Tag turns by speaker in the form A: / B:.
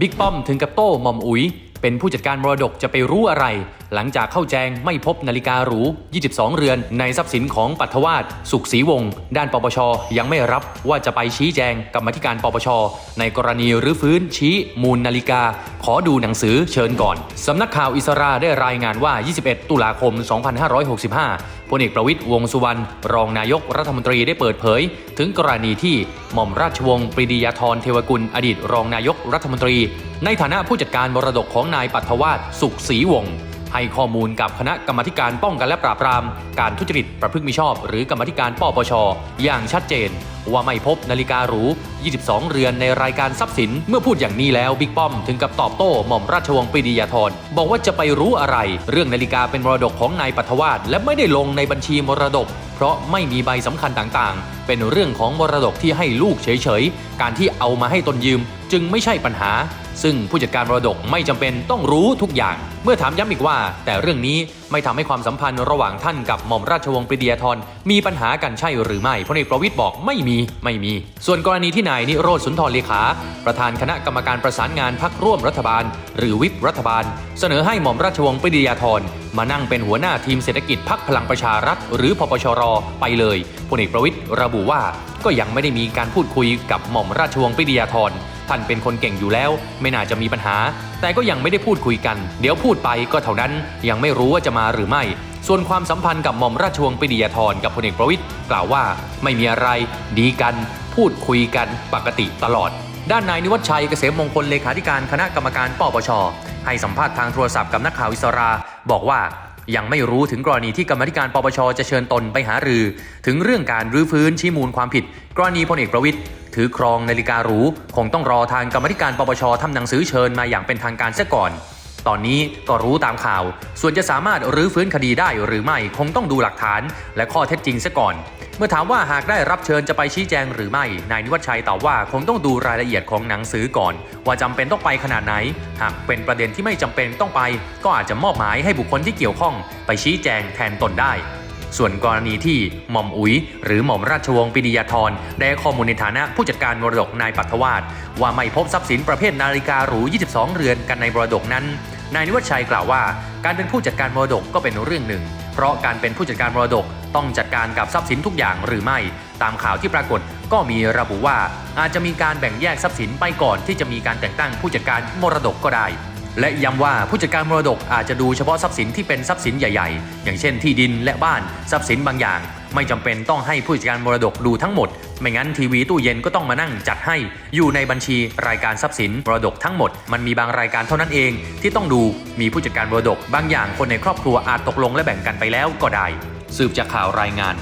A: บิ๊กป้อมถึงกับโต้หม่อมอุ๋ย เป็นผู้จัดการมรดกจะไปรู้อะไร หลังจากเข้าแจงไม่พบนาฬิกาหรู 22 เรือน ในทรัพย์สินของปัทวาสสุขศรีวงศ์ด้านปปช ยังไม่รับว่าจะไปชี้แจงกรรมาธิการปปช ในกรณีรื้อฟื้นชี้มูลนาฬิกา ขอดูหนังสือเชิญก่อนสำนักข่าวอิสราได้รายงานว่า 21 ตุลาคม 2565พลเอกประวิตยวงสุวรรณรองนายกรัฐมนตรีได้เปิดเผย ถึงกรณีที่หม่อมราชวงศ์ปรีดียาธรเทวกุลอดีตรองนายกรัฐมนตรี ในฐานะผู้จัดการมรดกของนายปัทวาสสุขศรีวงศ์ให้ข้อมูลกับคณะกรรมการป้องกันและปราบปราม การทุจริตประพฤติมิชอบ หรือกรรมการปปช อย่างชัดเจน ว่าไม่พบนาฬิกาหรู 22 เรือนในรายการทรัพย์สิน เมื่อพูดอย่างนี้แล้วบิ๊กป้อมถึงกับตอบโต้หม่อมราชวงศ์ปรีดียาธรบอกว่าจะไปรู้อะไร เรื่องนาฬิกาเป็นมรดกของนายปัทวาสและไม่ได้ลงในบัญชีมรดก เพราะไม่มีใบสำคัญต่างๆ เป็นเรื่องของมรดกที่ให้ลูกเฉยๆการที่เอามาให้ตนยืม จึงไม่ใช่ปัญหา ซึ่งผู้จัดการมรดกไม่จำเป็นต้องรู้ทุกอย่าง เมื่อถามย้ำอีกว่า แต่เรื่องนี้ไม่ทำให้ความสัมพันธ์ระหว่างท่านกับหม่อมราชวงศ์ปรีดียาธรมีปัญหากันใช่หรือไม่พลเอกประวิตยบอกไม่มีไม่มี ส่วนกรณีที่นายนิโรธสุนทรเลขา ประธานคณะกรรมการประสานงานพักร่วมรัฐบาล หรือวิปรัฐบาล เสนอให้หม่อมราชวงศ์ปรีดียาธรมานั่งเป็นหัวหน้าทีมเศรษฐกิจพักพลังประชารัฐ หรือพปชรไปเลยพลเอกประวิตยระบุว่า ก็ยังไม่ได้มีการพูดคุยกับหม่อมราชวงศ์ปรีดียาธรท่านเป็นคนเก่งอยู่แล้ว ไม่น่าจะมีปัญหา แต่ก็ยังไม่ได้พูดคุยกัน เดี๋ยวพูดไปก็เท่านั้น ยังไม่รู้ว่าจะมาหรือไม่ ส่วนความสัมพันธ์กับหม่อมราชวงศ์ปรีดียาธรกับพลเอกประวิตยกล่าวว่าไม่มีอะไร ดีกัน พูดคุยกันปกติตลอดด้านนายนิวัฒชัยเกษมมงคลเลขาธิการคณะกรรมการปปช ให้สัมภาษณ์ทางโทรศัพท์กับนักข่าวอิสรา บอกว่า ยังไม่รู้ถึงกรณีที่กรรมธิการปปชจะเชิญตนไปหารือ ถึงเรื่องการรื้อฟื้นชี้มูลความผิด กรณีพลเอกประวิตยถือครองนาฬิกาหรูคงต้องรอทางกรรมธิการปปชทำหนังสือเชิญมาอย่างเป็นทางการเสียก่อน ตอนนี้ก็รู้ตามข่าว ส่วนจะสามารถรื้อฟื้นคดีได้หรือไม่คงต้องดูหลักฐาน และข้อเท็จจริงซะก่อน เมื่อถามว่าหากได้รับเชิญจะไปชี้แจงหรือไม่ นายนิวัฒชัยตอบว่าคงต้องดูรายละเอียดของหนังสือก่อน ว่าจำเป็นต้องไปขนาดไหน หากเป็นประเด็นที่ไม่จำเป็นต้องไป ก็อาจจะมอบหมายให้บุคคลที่เกี่ยวข้อง ไปชี้แจงแทนตนได้ส่วนกรณีที่หม่อมอุ๋ย หรือหม่อมราชวงศ์ปิยาธรได้ข้อมูลในฐานะผู้จัดการมรดกนายปัทวาสว่าไม่พบทรัพย์สินประเภทนาฬิกาหรู 22 เรือนกันในมรดกนั้น นายนิวัฒชัยกล่าวว่า การเป็นผู้จัดการมรดกก็เป็นเรื่องหนึ่ง เพราะการเป็นผู้จัดการมรดกต้องจัดการกับทรัพย์สินทุกอย่างหรือไม่ ตามข่าวที่ปรากฏก็มีระบุว่า อาจจะมีการแบ่งแยกทรัพย์สินไปก่อนที่จะมีการแต่งตั้งผู้จัดการมรดกก็ได้ และย้ำว่าผู้จัดการมรดกอาจจะดูเฉพาะทรัพย์สินที่เป็นทรัพย์สินใหญ่ ๆ อย่างเช่นที่ดินและบ้านทรัพย์สินบางอย่าง ไม่จำเป็นต้องให้ผู้จัดการมรดกดูทั้งหมด ไม่งั้นทีวีตู้เย็นก็ต้องมานั่งจัดให้อยู่ในบัญชีรายการทรัพย์สินมรดกทั้งหมด มันมีบางรายการเท่านั้นเอง ที่ต้องดูมีผู้จัดการมรดก บางอย่างคนในครอบครัวอาจตกลงและแบ่งกันไปแล้วก็ได้ สืบจากข่าวรายงาน